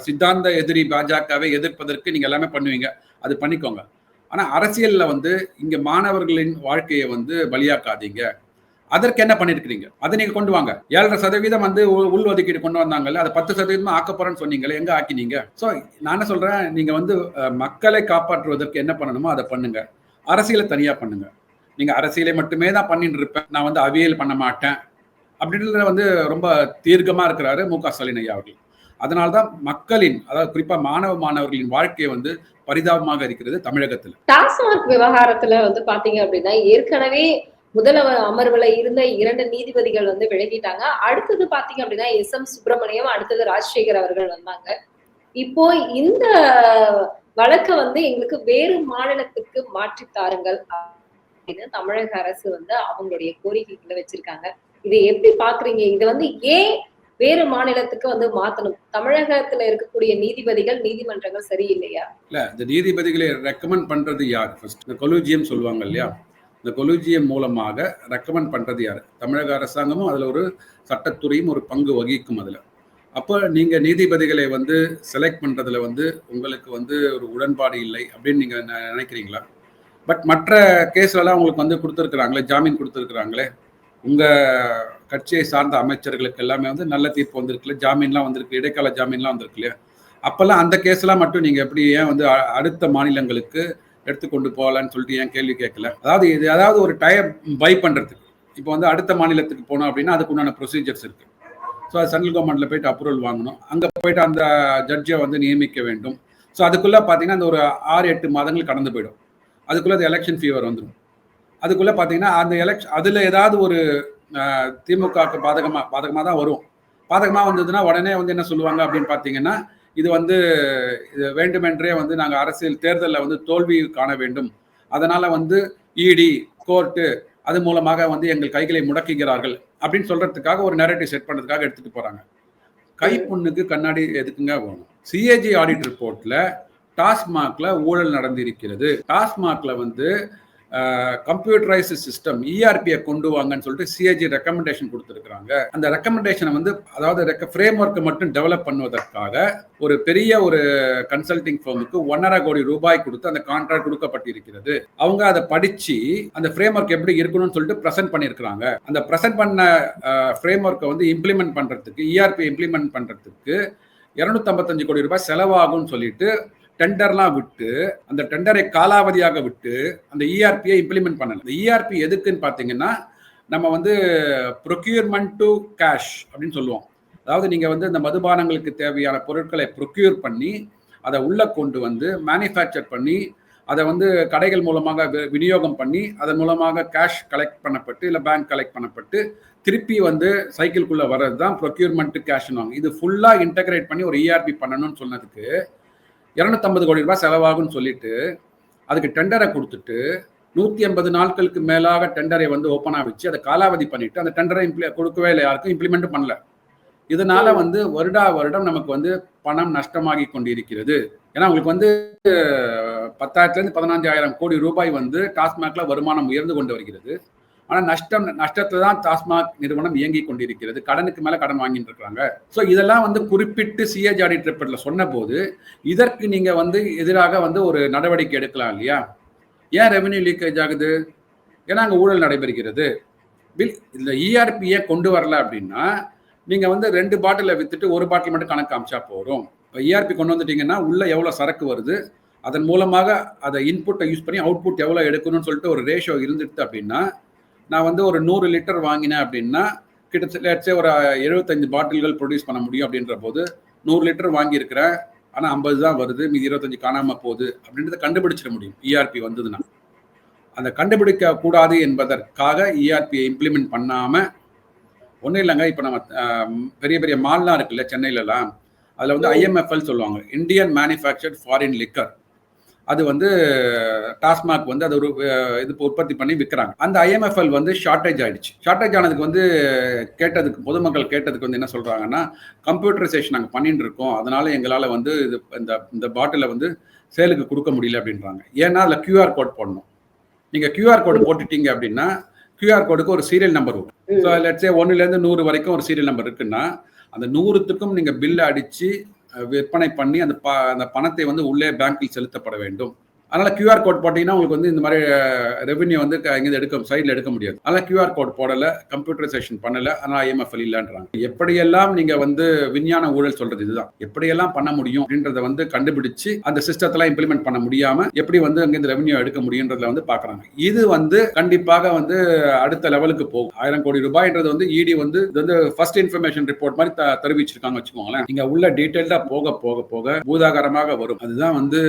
சித்தாந்த எதிரி பாஜகவை எதிர்ப்பதற்கு நீங்க எல்லாமே பண்ணுவீங்க. அது பண்ணிக்கோங்க. ஆனா அரசியல்ல வந்து இங்க மாணவர்களின் வாழ்க்கையை வந்து பலியாக்காதீங்க. அதற்கு என்ன பண்ணிருக்கிறீங்க? அதை நீங்க கொண்டு வாங்க. ஏழரை சதவீதம் வந்து உள் உள் ஒதுக்கீடு கொண்டு வந்தாங்கல்ல அதை பத்து சதவீதமா ஆக்க போறேன்னு சொன்னீங்களே எங்க ஆக்கினீங்க? சோ நான் என்ன சொல்றேன்? நீங்க வந்து மக்களை காப்பாற்றுவதற்கு என்ன பண்ணணுமோ அதை பண்ணுங்க. அரசியலை தனியா பண்ணுங்க. நீங்க அரசியலை மட்டுமே தான் பண்ணிட்டு இருப்பேன் நான் வந்து அவியல் பண்ண மாட்டேன். அப்படின்றத வந்து ரொம்ப தீர்க்கமா இருக்கிறாரு மு க ஸ்டாலின் ஐயா அவர்கள். அதனால்தான் மக்களின் அதாவது குறிப்பா மாணவ மாணவர்களின் வாழ்க்கை வந்து பரிதாபமாக இருக்கிறது தமிழகத்தில். டாஸ்மாக் விவகாரத்துல வந்து பாத்தீங்க அப்படின்னா ஏற்கனவே முதல அமர்வுல இருந்த இரண்டு நீதிபதிகள் வந்து விலகிட்டாங்க அடுத்தது பாத்தீங்க அப்படின்னா எஸ் எம் சுப்பிரமணியம் அடுத்தது ராஜசேகர் அவர்கள் வந்தாங்க. இப்போ இந்த வழக்க வந்து எங்களுக்கு வேறு மாநிலத்துக்கு மாற்றி தாருங்கள். அப்படின்னு தமிழக அரசு வந்து அவங்களுடைய கோரிக்கைகளை வச்சிருக்காங்க. இதை எப்படி பாக்குறீங்க? இதை வந்து ஏன் வேறு மாநிலத்துக்கு வந்து மாத்தணும்? தமிழகத்துல இருக்கக்கூடிய நீதிபதிகள் நீதிமன்றங்கள் சரியில்லையா? இல்ல இந்த நீதிபதிகளை ரெக்கமெண்ட் பண்றது யார் ஃபர்ஸ்ட் இந்த கொலூஜியம் சொல்லுவாங்க இல்லையா? இந்த கொலூஜியம் மூலமாக ரெக்கமெண்ட் பண்றது யார்? தமிழக அரசாங்கமும் அதுல ஒரு சட்டத்துறையும் ஒரு பங்கு வகிக்கும் அதுல. அப்போ நீங்க நீதிபதிகளை வந்து செலக்ட் பண்றதுல வந்து உங்களுக்கு வந்து ஒரு உடன்பாடு இல்லை அப்படின்னு நீங்க நினைக்கிறீங்களா? பட் மற்ற கேஸ்லலாம் உங்களுக்கு வந்து கொடுத்துருக்குறாங்களே ஜாமீன் கொடுத்துருக்குறாங்களே உங்கள் கட்சியை சார்ந்த அமைச்சர்களுக்கு எல்லாமே வந்து நல்ல தீர்ப்பு வந்திருக்குல்ல ஜாமீன்லாம் வந்திருக்கு இடைக்கால ஜாமீன்லாம் வந்திருக்கு இல்லையா? அந்த கேஸ்லாம் மட்டும் நீங்கள் எப்படி ஏன் வந்து அடுத்த மாநிலங்களுக்கு எடுத்துக்கொண்டு போகலான்னு சொல்லிட்டு ஏன் கேள்வி கேட்கல? அதாவது இது அதாவது ஒரு டைம் பை பண்ணுறதுக்கு இப்போ வந்து அடுத்த மாநிலத்துக்கு போனோம் அப்படின்னா அதுக்கு உண்டான ப்ரொசீஜர்ஸ் இருக்குது ஸோ அது சென்ட்ரல் கவர்மெண்ட்டில் போயிட்டு அப்ரூவல் வாங்கணும். அங்கே போயிட்டு அந்த ஜட்ஜை வந்து நியமிக்க வேண்டும். ஸோ அதுக்குள்ளே பார்த்தீங்கன்னா அந்த ஒரு ஆறு எட்டு மாதங்கள் கடந்து போயிடும். அதுக்குள்ளே அது எலெக்ஷன் ஃபீவர் வந்துடும் அதுக்குள்ளே பார்த்தீங்கன்னா அந்த எலெக்ஷன் அதில் ஏதாவது ஒரு திமுகவுக்கு பாதகமாக பாதகமாக தான் வரும். பாதகமாக வந்ததுன்னா உடனே வந்து என்ன சொல்லுவாங்க அப்படின்னு பார்த்தீங்கன்னா இது வந்து இது வேண்டுமென்றே வந்து நாங்கள் அரசியல் தேர்தலில் வந்து தோல்வி காண வேண்டும். அதனால் வந்து இடி கோர்ட்டு அது மூலமாக வந்து எங்கள் கைகளை முடக்குகிறார்கள். அப்படின்னு சொல்கிறதுக்காக ஒரு நேரட்டிவ் செட் பண்ணுறதுக்காக எடுத்துகிட்டு போகிறாங்க கை கைப்புண்ணுக்கு கண்ணாடி எதுக்குங்க வேணும்? சிஏஜி ஆடிட் ரிப்போர்ட்டில் டாஸ்மாக்ல ஊழல் நடந்திருக்கிறது. டாஸ்மாக்ல வந்து கம்ப்யூட்டரைஸ்டு சிஸ்டம் இஆர்பியை கொண்டு வாங்கன்னு சொல்லிட்டு சிஏஜி ரெக்கமெண்டேஷன் கொடுத்துருக்காங்க அந்த ரெக்கமெண்டேஷனை வந்து அதாவது ஃப்ரேம் ஒர்க்கை மட்டும் டெவலப் பண்ணுவதற்காக ஒரு பெரிய ஒரு கன்சல்டிங் ஃபர்முக்கு ஒன்னரை கோடி ரூபாய் கொடுத்து அந்த கான்ட்ராக்ட் கொடுக்கப்பட்டிருக்கிறது. அவங்க அதை படிச்சு அந்த ஃப்ரேம் ஒர்க் எப்படி இருக்கணும்னு சொல்லிட்டு ப்ரெசென்ட் பண்ணியிருக்கிறாங்க. அந்த ப்ரெசென்ட் பண்ண ஃப்ரேம் ஒர்க்கை வந்து இம்ப்ளிமெண்ட் பண்ணுறதுக்கு இஆர்பி இம்ப்ளிமெண்ட் பண்ணுறதுக்கு இரநூத்தம்பத்தஞ்சு கோடி ரூபாய் செலவாகும்னு சொல்லிட்டு டெண்டர்லாம் விட்டு அந்த டெண்டரை காலாவதியாக விட்டு அந்த இஆர்பியை இம்ப்ளிமெண்ட் பண்ணல. இந்த இஆர்பி எதுக்குன்னு பார்த்தீங்கன்னா நம்ம வந்து ப்ரொக்யூர்மெண்ட் டு கேஷ் அப்படின்னு சொல்லுவோம். அதாவது நீங்கள் வந்து இந்த மதுபானங்களுக்கு தேவையான பொருட்களை ப்ரொக்யூர் பண்ணி அதை உள்ளே கொண்டு வந்து மேனுஃபேக்சர் பண்ணி அதை வந்து கடைகள் மூலமாக வி- விநியோகம் பண்ணி அதன் மூலமாக கேஷ் கலெக்ட் பண்ணப்பட்டு இல்லை பேங்க் கலெக்ட் பண்ணப்பட்டு திருப்பி வந்து சைக்கிள்குள்ளே வர்றது தான் ப்ரொக்யூர்மெண்ட் கேஷ்னுவாங்க இது ஃபுல்லாக இன்டகிரேட் பண்ணி ஒரு இஆர்பி பண்ணணும்னு சொன்னதுக்கு இரநூத்தம்பது கோடி ரூபாய் செலவாகும்னு சொல்லிட்டு அதுக்கு டெண்டரை கொடுத்துட்டு நூற்றி எண்பது நாட்களுக்கு மேலாக டெண்டரை வந்து ஓப்பனாக வச்சு அதை காலாவதி பண்ணிட்டு அந்த டெண்டரை இம்ப்ளி கொடுக்கவே இல்லை யாருக்கும் இம்ப்ளிமெண்ட் பண்ணல. இதனால வந்து வருடா வருடம் நமக்கு வந்து பணம் நஷ்டமாகி கொண்டிருக்கிறது. ஏன்னா உங்களுக்கு வந்து பத்தாயிரத்துலேருந்து பதினஞ்சாயிரம் கோடி ரூபாய் வந்து டாஸ்மாக்ல வருமானம் உயர்ந்து கொண்டு வருகிறது. ஆனால் நஷ்டம் நஷ்டத்தை தான் டாஸ்மாக் நிறுவனம் இயங்கி கொண்டிருக்கிறது. கடனுக்கு மேலே கடன் வாங்கிட்டு இருக்காங்க. ஸோ இதெல்லாம் வந்து குறிப்பிட்டு சிஎஜ் ஆடிட் ரிப்போர்ட்ல சொன்ன போது இதற்கு நீங்க வந்து எதிராக வந்து ஒரு நடவடிக்கை எடுக்கலாம் இல்லையா? ஏன் ரெவென்யூ லீக்கேஜ் ஆகுது? ஏன்னா அங்கே ஊழல் நடைபெறுகிறது. பில் இந்த இஆர்பியை கொண்டு வரல அப்படின்னா நீங்கள் வந்து ரெண்டு பாட்டிலை விற்றுட்டு ஒரு பாட்டில் மட்டும் கணக்கு காமிச்சா போதும். இப்போ இஆர்பி கொண்டு வந்துட்டீங்கன்னா உள்ள எவ்வளோ சரக்கு வருது? அதன் மூலமாக அதை இன்புட்டை யூஸ் பண்ணி அவுட்புட் எவ்வளோ எடுக்கணும்னு சொல்லிட்டு ஒரு ரேஷியோ இருந்துட்டு அப்படின்னா நான் வந்து ஒரு நூறு லிட்டர் வாங்கினேன் அப்படின்னா கிட்டத்தட்ட ஒரு எழுபத்தஞ்சு பாட்டில்கள் ப்ரொடியூஸ் பண்ண முடியும் அப்படின்ற போது நூறு லிட்டர் வாங்கியிருக்கிறேன். ஆனால் ஐம்பது தான் வருது. மீதி இருபத்தஞ்சு காணாம போகுது அப்படின்றத கண்டுபிடிச்சிட முடியும். இஆர்பி வந்ததுன்னா. அந்த கண்டுபிடிக்க கூடாது என்பதற்காக இஆர்பியை இம்ப்ளிமெண்ட் பண்ணாம ஒன்றும் இல்லைங்க. இப்போ நம்ம பெரிய பெரிய மால்லாம் இருக்குல்ல சென்னையிலலாம். அதுல வந்து ஐஎம்எஃப்எல் சொல்லுவாங்க. இந்தியன் மேனுஃபேக்சர்ட் ஃபாரின் லிக்கர் அது வந்து டாஸ்மாக் வந்து அது ஒரு இது உற்பத்தி பண்ணி விற்கிறாங்க அந்த ஐஎம்எஃப்எல் வந்து ஷார்ட்டேஜ் ஆயிடுச்சு. ஷார்ட்டேஜ் ஆனதுக்கு வந்து கேட்டதுக்கு பொதுமக்கள் கேட்டதுக்கு வந்து என்ன சொல்றாங்கன்னா கம்ப்யூட்டரைசேஷன் நாங்கள் பண்ணிட்டு இருக்கோம். அதனால எங்களால் வந்து இது இந்த இந்த பாட்டிலை வந்து சேலுக்கு கொடுக்க முடியல அப்படின்றாங்க. ஏன்னா அதில் கியூஆர் கோட் போடணும். நீங்கள் கியூஆர் கோடு போட்டுட்டீங்க அப்படின்னா கியூஆர் கோடுக்கு ஒரு சீரியல் நம்பர் வரும். ஸோ லெட்ஸே ஒன்றுலேருந்து நூறு வரைக்கும் ஒரு சீரியல் நம்பர் இருக்குன்னா அந்த நூறுத்துக்கும் நீங்கள் பில்லை அடித்து விற்பனை பண்ணி அந்த ப அந்த பணத்தை வந்து உள்ளே பேங்க்கில் செலுத்தப்பட வேண்டும். அதனால கியூஆர் கோட் போட்டீங்கன்னா உங்களுக்கு வந்து இந்த மாதிரி ரெவென்யூ வந்து இங்கே எடுக்க சைடில் எடுக்க முடியாது. அதனால கியூஆர் கோட் போடலை கம்ப்யூட்டரைசேஷன் பண்ணலை அதனால் ஐஎம்எஃப்எல் இல்லைன்றாங்க. எப்படியெல்லாம் நீங்கள் வந்து விஞ்ஞான ஊழல் சொல்கிறது இதுதான். எப்படியெல்லாம் பண்ண முடியும் அப்படின்றத வந்து கண்டுபிடிச்சு அந்த சிஸ்டத்தெல்லாம் இம்ப்ளிமெண்ட் பண்ண முடியாமல் எப்படி வந்து அங்கேருந்து ரெவன்யூ எடுக்க முடியுன்றதுல வந்து பார்க்குறாங்க இது வந்து கண்டிப்பாக வந்து அடுத்த லெவலுக்கு போகும். ஆயிரம் கோடி ரூபாய்ன்றது வந்து இடி வந்து இது வந்து ஃபர்ஸ்ட் இன்ஃபர்மேஷன் ரிப்போர்ட் மாதிரி த- தெரிவிச்சிருக்காங்க வச்சுக்கோங்களேன். இங்கே உள்ள டீட்டெயில்டாக போக போக போக பூதாகரமாக வரும். அதுதான் வந்து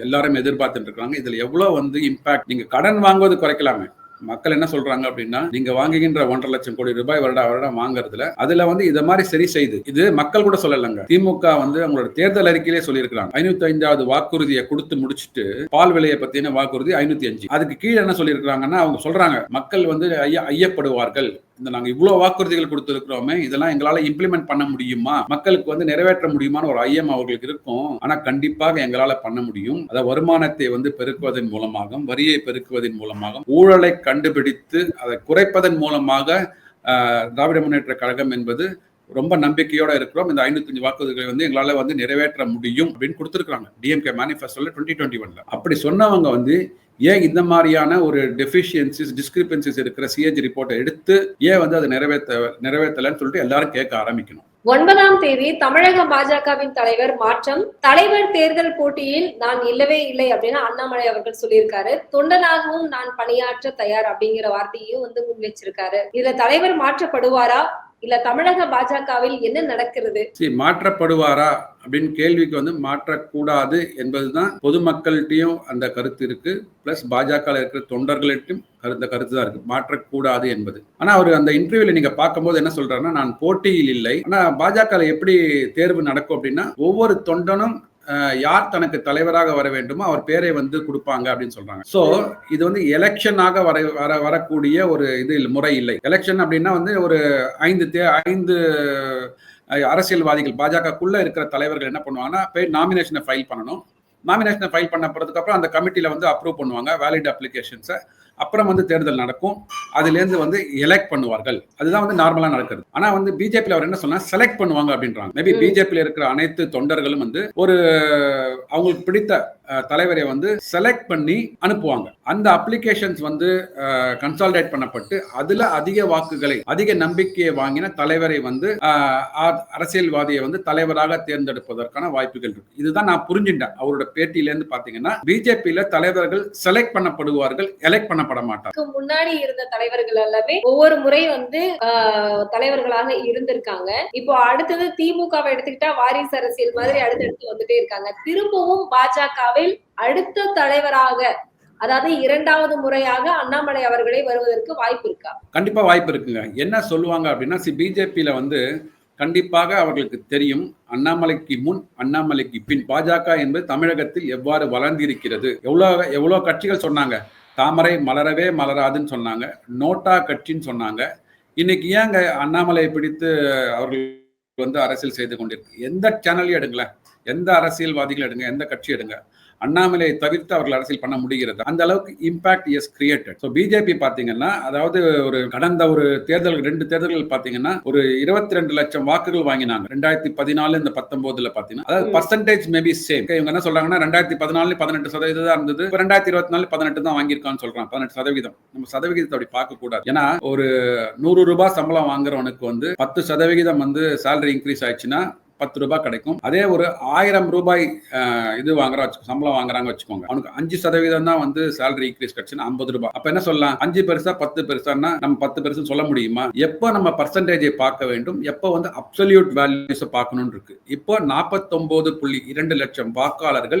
எல்லாரும் பார்த்துட்டு இருக்காங்க இதுல எவ்வளவு வந்து இம்பாக்ட் நீங்க கடன் வாங்குவது குறைக்கலாமே. மக்கள் என்ன சொல்றாங்க அப்படின்னா நீங்க வாங்குகின்ற ஒன்றரை லட்சம் கோடி ரூபாய் வருட வருடம் வாங்குறதுல அதுல வந்து இத மாதிரி சரி செய்து இது மக்கள் கூட சொல்லலங்க. திமுக வந்து அவங்களோட தேர்தல் அறிக்கையிலே சொல்லியிருக்காங்க ஐநூத்தி ஐந்தாவது வாக்குறுதியை கொடுத்து முடிச்சுட்டு பால் விலையை பத்தின வாக்குறுதி ஐநூத்தி அஞ்சு. அதுக்கு கீழே என்ன சொல்லியிருக்காங்கன்னா அவங்க சொல்றாங்க மக்கள் வந்து ஐயப்படுவார்கள். இந்த நாங்க இவ்வளவு வாக்குறுதிகள் கொடுத்திருக்கிறோமே இதெல்லாம் எங்களால இம்ப்ளிமெண்ட் பண்ண முடியுமா? மக்களுக்கு வந்து நிறைவேற்ற முடியுமான்னு ஒரு ஐயம் அவர்களுக்கு இருக்கும். ஆனா கண்டிப்பாக எங்களால பண்ண முடியும். அத வருமானத்தை வந்து பெருக்குவதன் மூலமாக வரியை பெருக்குவதன் மூலமாக ஊழலை கண்டுபிடித்து அதை குறைப்பதன் மூலமாக திராவிட முன்னேற்ற கழகம் என்பது ரொம்ப நம்பிக்கையோட இருக்கிறோம். இந்த ஐநூத்தஞ்சு வாக்குறுதிகளை வந்து எங்களால வந்து நிறைவேற்ற முடியும் அப்படின்னு கொடுத்துருக்காங்க டிஎம்கே மேனிஃபெஸ்டோல டுவெண்ட்டி டுவெண்ட்டி ஒன்ல அப்படி சொன்னவங்க வந்து ஏன் இந்த மாதிரியான ஒரு டெஃபிஷியன்சிஸ் டிஸ்கிரிபன்சிஸ் இருக்கிற சிஏஜி ரிப்போர்ட்டை எடுத்து ஏன் வந்து அதை நிறைவேற்ற நிறைவேற்றலன்னு சொல்லிட்டு எல்லாரும் கேட்க ஆரம்பிக்கணும். ஒன்பதாம் தேதி தமிழக பாஜகவின் தலைவர் மாற்றம் தலைவர் தேர்தல் போட்டியில் நான் இல்லவே இல்லை அப்படின்னு அண்ணாமலை அவர்கள் சொல்லியிருக்காரு. தொண்டனாகவும் நான் பணியாற்ற தயார் அப்படிங்கிற வார்த்தையும் வந்து முன் வச்சிருக்காரு. இதுல தலைவர் மாற்றப்படுவாரா? இல்ல தமிழக பாஜகவில் என்ன நடக்கிறது? மாற்றப்படுவாரா அப்படின்னு கேள்விக்கு வந்து மாற்றக்கூடாது என்பதுதான் பொதுமக்கள்கிட்டயும் அந்த கருத்து இருக்கு. பிளஸ் பாஜக இருக்கிற தொண்டர்கள்ட்டும் கருத்த கருத்து தான் இருக்கு. மாற்றக்கூடாது என்பது. ஆனா அவர் அந்த இன்டர்வியூல நீங்க பார்க்கும்போது என்ன சொல்றாருன்னா நான் போட்டியில் இல்லை. ஆனா பாஜக எப்படி தேர்வு நடக்கும் அப்படின்னா ஒவ்வொரு தொண்டனும் யார் தனக்கு தலைவராக வர வேண்டுமோ அவர் பேரை வந்து கொடுப்பாங்க அப்படின்னு சொல்றாங்க. சோ இது வந்து எலெக்ஷனாக வர வர வரக்கூடிய ஒரு இது முறை இல்லை. எலெக்ஷன் அப்படின்னா வந்து ஒரு ஐந்து தே ஐந்து அரசியல்வாதிகள் பாஜகக்குள்ள இருக்கிற தலைவர்கள் என்ன பண்ணுவாங்கன்னா போய் நாமினேஷனை ஃபைல் பண்ணணும். நாமினேஷனை ஃபைல் பண்ண போறதுக்கு அப்புறம் அந்த கமிட்டியில வந்து அப்ரூவ் பண்ணுவாங்க வேலிட் அப்ளிகேஷன்ஸை அப்புறம் வந்து தேர்தல் நடக்கும். அதுலேருந்து வந்து எலெக்ட் பண்ணுவார்கள். அதுதான் வந்து நார்மலா நடக்கிறது. ஆனா வந்து பிஜேபியில் அவர் என்ன சொன்னா செலக்ட் பண்ணுவாங்க அப்படின்றாங்க. மேபி. பிஜேபியில் இருக்கிற அனைத்து தொண்டர்களும் வந்து ஒரு அவங்களுக்கு பிடித்த தலைவரை வந்து செலக்ட் பண்ணி அனுப்புவாங்க. அந்த அப்ளிகேஷன்ஸ் வந்து கன்சால்டேட் பண்ணப்பட்டு அதுல அதிக வாக்குகளை அதிக நம்பிக்கையை வாங்கின தலைவரை வந்து அரசியல்வாதியை வந்து தலைவராக தேர்ந்தெடுப்பதற்கான வாய்ப்புகள் இருக்கு. இதுதான் நான் புரிஞ்சுட்டேன் அவரோட பேட்டியில இருந்து பாத்தீங்கன்னா பிஜேபியில தலைவர்கள் செலக்ட் பண்ணப்படுவார்கள் எலெக்ட் பண்ணப்பட மாட்டார் இதுக்கு முன்னாடி இருந்த தலைவர்கள் எல்லாமே ஒவ்வொரு முறை வந்து தலைவர்களாக இருந்திருக்காங்க. இப்போ அடுத்தது திமுகவை எடுத்துக்கிட்டா வாரிசு அரசியல் மாதிரி அடுத்தடுத்து வந்துட்டே இருக்காங்க. திரும்பவும் பாஜகவில் அடுத்த தலைவராக அதாவது இரண்டாவது முறையாக அண்ணாமலை அவர்களே வருவதற்கு வாய்ப்பு இருக்கா? கண்டிப்பா வாய்ப்பு இருக்குங்க. என்ன சொல்லுவாங்க அப்படின்னா பிஜேபியில வந்து கண்டிப்பாக அவர்களுக்கு தெரியும். அண்ணாமலைக்கு முன் அண்ணாமலைக்கு பின் பாஜக என்பது தமிழகத்தில் எவ்வாறு வளர்ந்திருக்கிறது? எவ்வளோ எவ்வளோ கட்சிகள் சொன்னாங்க? தாமரை மலரவே மலராதுன்னு சொன்னாங்க. நோட்டா கட்சின்னு சொன்னாங்க. இன்னைக்கு ஏங்க அண்ணாமலையை பிடித்து அவர்கள் வந்து அரசியல் செய்து கொண்டிருக்கு? எந்த சேனலையும் எடுங்களேன். எந்த அரசியல்வாதிகள் எடுங்க. எந்த கட்சி எடுங்க. அண்ணாமலையை தவிர்த்து அவர்கள் அரசியல் பண்ண முடிகிறது. அந்த அளவுக்கு impact is created so BJP பார்த்தீங்கன்னா அதாவது ஒரு கடந்த ஒரு தேர்தல் ரெண்டு தேர்தல்கள் பார்த்தீங்கன்னா ஒரு இருபத்தி ரெண்டு லட்சம் வாக்குகள் வாங்கினாங்க. ரெண்டாயிரத்தி பதினாலு இந்த பத்தொன்பதுல பார்த்தீங்கன்னா. அதாவது. பர்சன்டேஜ் மேபி சேம் இவங்க என்ன சொல்றாங்கன்னா ரெண்டாயிரத்தி பதினாலு பதினெட்டு சதவீதம் தான் இருந்தது. இப்போ ரெண்டாயிரத்தி இருபத்தி நாலு பதினெட்டு தான் வாங்கியிருக்கான்னு சொல்றாங்க. பதினெட்டு சதவீதம். நம்ம சதவிகிதத்தை அப்படி பார்க்க கூடாது. ஏன்னா ஒரு நூறு ரூபாய் சம்பளம் வாங்குறவனுக்கு வந்து பத்து சதவிகிதம் வந்து சேலரி இன்க்ரீஸ் ஆயிடுச்சுன்னா பத்து ரூபாய் கிடைக்கும். அதே ஒரு ஆயிரம் ரூபாய் இது வாங்குறா சம்பளம் வாங்குறாங்க வச்சுக்கோங்க. அவனுக்கு அஞ்சு சதவீதம் தான் வந்து சேலரி இன்க்ரீஸ் கிடைச்சுன்னா ஐம்பது ரூபாய். அப்ப என்ன சொல்லலாம்? அஞ்சு பெருசா பத்து பெருசான்னா நம்ம பத்து பெருசு சொல்ல முடியுமா? எப்போ நம்ம பர்சன்டேஜை பார்க்க வேண்டும்? எப்போ வந்து அப்சல்யூட் வேல்யூஸ் பார்க்கணும் இருக்கு. இப்போ நாற்பத்தொன்பது புள்ளி இரண்டு லட்சம் வாக்காளர்கள்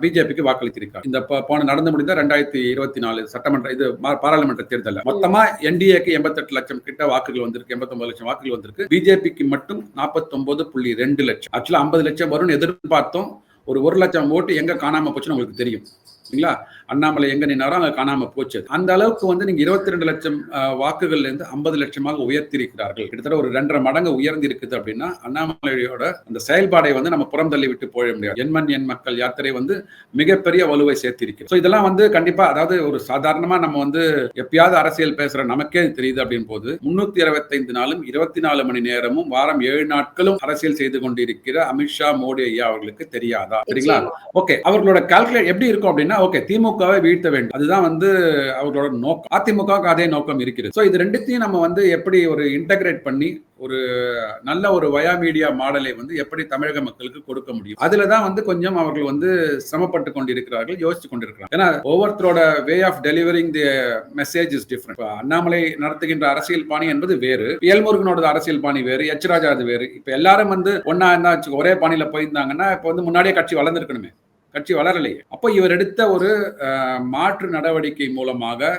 பிஜேபிக்கு வாக்களித்திருக்காங்க. இந்த போன நடந்து முடிந்த ரெண்டாயிரத்தி இருபத்தி நாலு சட்டமன்ற இது மா- பாராளுமன்ற தேர்தலில். மொத்தமா என்டிஏக்கு எண்பத்தெட்டு லட்சம் கிட்ட வாக்குகள் வந்திருக்கு எண்பத்தொன்பது லட்சம் வாக்குகள் வந்திருக்கு. பிஜேபிக்கு மட்டும் நாற்பத்தொன்பது புள்ளி ரெண்டு ரெண்டு லட்சம். ஆக்சுவலா ஐம்பது லட்சம் வரும்னு எதிர்பார்த்தோம். ஒரு ஒரு லட்சம் ஓட்டு எங்க காணாம போச்சுன்னு உங்களுக்கு தெரியும். சரிங்களா அண்ணாமலை எங்க நின்னாரோ அங்க காணாம போச்சு அந்த அளவுக்கு வந்து நீங்க இருபத்தி ரெண்டு லட்சம் வாக்குகள்ல இருந்து ஐம்பது லட்சமாக உயர்த்திருக்கிறார்கள் கிட்டத்தட்ட ஒரு ரெண்டரை மடங்கு உயர்ந்து இருக்குது அப்படின்னா அண்ணாமலையோட அந்த செயல்பாடை வந்து நம்ம புறம் தள்ளி விட்டு போக முடியாது. எண்மண் எண் மக்கள் யாத்திரை வந்து மிகப்பெரிய வலுவை சேர்த்திருக்கு. ஸோ இதெல்லாம் வந்து கண்டிப்பா அதாவது ஒரு சாதாரணமா நம்ம வந்து எப்பயாவது அரசியல் பேசுற நமக்கே தெரியுது அப்படின்னு போது முன்னூத்தி இருபத்தைந்து நாளும் இருபத்தி நாலு மணி நேரமும் வாரம் ஏழு நாட்களும் அரசியல் செய்து கொண்டிருக்கிற அமித்ஷா மோடி ஐயா அவர்களுக்கு தெரியாதா? சரிங்களா. ஓகே அவர்களோட கால்குலேட் எப்படி இருக்கும் அப்படின்னா ஓகே திமுகவை வீழ்த்த வேண்டும். அதுதான் வந்து அவர்களோட நோக்கம். அதிமுக அதே நோக்கம் இருக்கிறது. ஸோ இது ரெண்டுத்தையும் நம்ம வந்து எப்படி ஒரு இன்டகிரேட் பண்ணி ஒரு நல்ல ஒரு வயா மீடியா மாடலை வந்து எப்படி தமிழக மக்களுக்கு கொடுக்க முடியும்? அதுல தான் வந்து கொஞ்சம் அவர்கள் வந்து சிரமப்பட்டு கொண்டிருக்கிறார்கள் யோசிச்சு கொண்டிருக்கிறார்கள். ஏன்னா ஒவ்வொருத்தரோட way of delivering the message is different Annamalai நடத்துகின்ற அரசியல் பாணி என்பது வேறு. எல்முருகனோட அரசியல் பாணி வேறு. எச். ராஜா அது வேறு. இப்ப எல்லாரும் வந்து ஒன்னா என்ன ஒரே பாணியில போயிருந்தாங்கன்னா இப்ப வந்து முன்னாடியே கட்சி வளர்ந்துருக்கணுமே. கட்சி வளரலையே. அப்போ இவர் எடுத்த ஒரு மாற்று நடவடிக்கை மூலமாக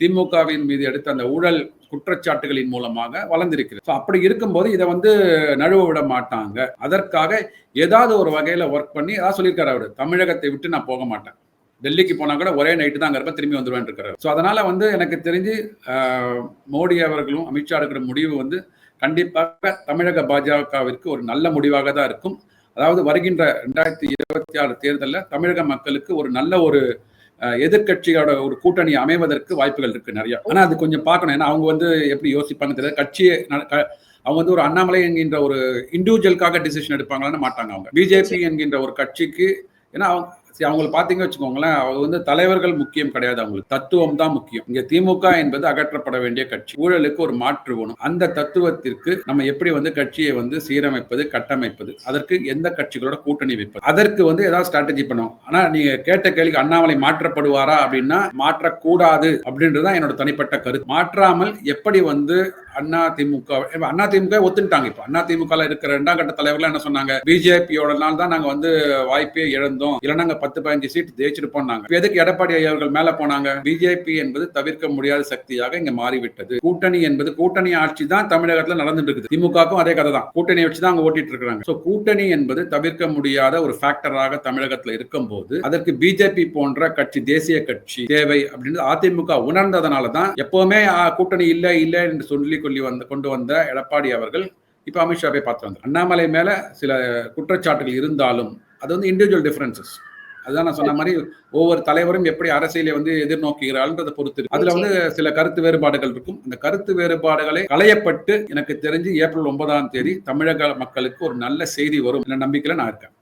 திமுகவின் மீது எடுத்த அந்த ஊழல் குற்றச்சாட்டுகளின் மூலமாக வளர்ந்திருக்கிறது. ஸோ அப்படி இருக்கும்போது இதை வந்து நழுவ விட மாட்டாங்க. அதற்காக ஏதாவது ஒரு வகையில ஒர்க் பண்ணி அதான் சொல்லியிருக்காரு அவரு தமிழகத்தை விட்டு நான் போக மாட்டேன். டெல்லிக்கு போனா கூட ஒரே நைட்டு தான் அங்கே இருப்பேன் திரும்பி வந்துடுவேன் இருக்கிறார் ஸோ அதனால வந்து எனக்கு தெரிஞ்சு மோடி அவர்களும் அமித்ஷா எடுக்கிற முடிவு வந்து கண்டிப்பாக தமிழக பாஜகவிற்கு ஒரு நல்ல முடிவாக தான் இருக்கும். அதாவது வருகின்ற ரெண்டாயிரத்தி இருபத்தி ஆறு தேர்தலில் தமிழக மக்களுக்கு ஒரு நல்ல ஒரு எதிர்கட்சியோட எதிர்க்கட்சியோட ஒரு கூட்டணி அமைவதற்கு வாய்ப்புகள் இருக்கு நிறைய. ஆனா அது கொஞ்சம் பார்க்கணும். ஏன்னா அவங்க வந்து எப்படி யோசிப்பாங்க தெரியாது கட்சியை க- அவங்க வந்து ஒரு அண்ணாமலை என்கின்ற ஒரு இண்டிவிஜுவலுக்காக டிசிஷன் எடுப்பாங்களான்னு மாட்டாங்க அவங்க. பிஜேபி என்கின்ற ஒரு கட்சிக்கு ஏன்னா அவங்க அவங்களை பார்த்தீங்க வச்சுக்கோங்களேன் அவங்க வந்து தலைவர்கள் முக்கியம் கிடையாது அவங்களுக்கு. தத்துவம் தான் முக்கியம். இங்க திமுக என்பது அகற்றப்பட வேண்டிய கட்சி. ஊழலுக்கு ஒரு மாற்று வேணும் அந்த தத்துவத்திற்கு நம்ம எப்படி வந்து கட்சியை வந்து சீரமைப்பது கட்டமைப்பது? அதற்கு எந்த கட்சிகளோட கூட்டணி வைப்பது? அதற்கு வந்து ஏதாவது ஸ்ட்ராட்டஜி பண்ணுவோம். ஆனா நீங்க கேட்ட கேள்விக்கு அண்ணாமலை மாற்றப்படுவாரா அப்படின்னா மாற்றக்கூடாது அப்படின்றதான் என்னோட தனிப்பட்ட கருத்து. மாற்றாமல் எப்படி வந்து அண்ணா திமுக அண்ணா திமுக ஒத்துட்டாங்க இப்ப. அண்ணா திமுக இருக்கிற இரண்டாம் கட்ட தலைவர்கள் என்ன சொன்னாங்க? பிஜேபியோட நாள் தான் நாங்க வந்து வாய்ப்பே இழந்தோம். இல்லைன்னா பத்து பதினஞ்சு சீட் ஜெயிச்சிருப்போம் நாங்க எதுக்கு எடப்பாடி ஐயா அவர்கள் மேல போனாங்க? பிஜேபி என்பது தவிர்க்க முடியாத சக்தியாக இங்க மாறிவிட்டது. கூட்டணி என்பது கூட்டணி ஆட்சி தான் தமிழகத்துல நடந்துட்டு இருக்குது திமுகவுக்கும் அதே கதை தான் கூட்டணி வச்சு தான் ஓட்டிட்டு இருக்காங்க சோ கூட்டணி என்பது தவிர்க்க முடியாத ஒரு ஃபேக்டராக தமிழகத்துல இருக்கும் போது அதற்கு பிஜேபி போன்ற கட்சி தேசிய கட்சி தேவை அப்படின்னு அதிமுக உணர்ந்ததனால தான் எப்பவுமே கூட்டணி இல்ல இல்ல என்று சொல்லி கொள்ளி வந்த கொண்டு வந்த எடப்பாடி அவர்கள் இப்ப அமித்ஷாவை பார்த்து வந்தார். அண்ணாமலை மேல சில குற்றச்சாட்டுகள் இருந்தாலும் அது வந்து இண்டிவிஜுவல் டிஃபரன்சஸ் அதுதான் நான் சொன்ன மாதிரி ஒவ்வொரு தலைவரும் எப்படி அரசியலை வந்து எதிர்நோக்குகிறாள்ன்றதை பொறுத்து. அதுல வந்து சில கருத்து வேறுபாடுகள் இருக்கும். அந்த கருத்து வேறுபாடுகளை களையப்பட்டு எனக்கு தெரிஞ்சு ஏப்ரல் ஒன்பதாம் தேதி தமிழக மக்களுக்கு ஒரு நல்ல செய்தி வரும் என்ற நம்பிக்கையில நான் இருக்கேன்.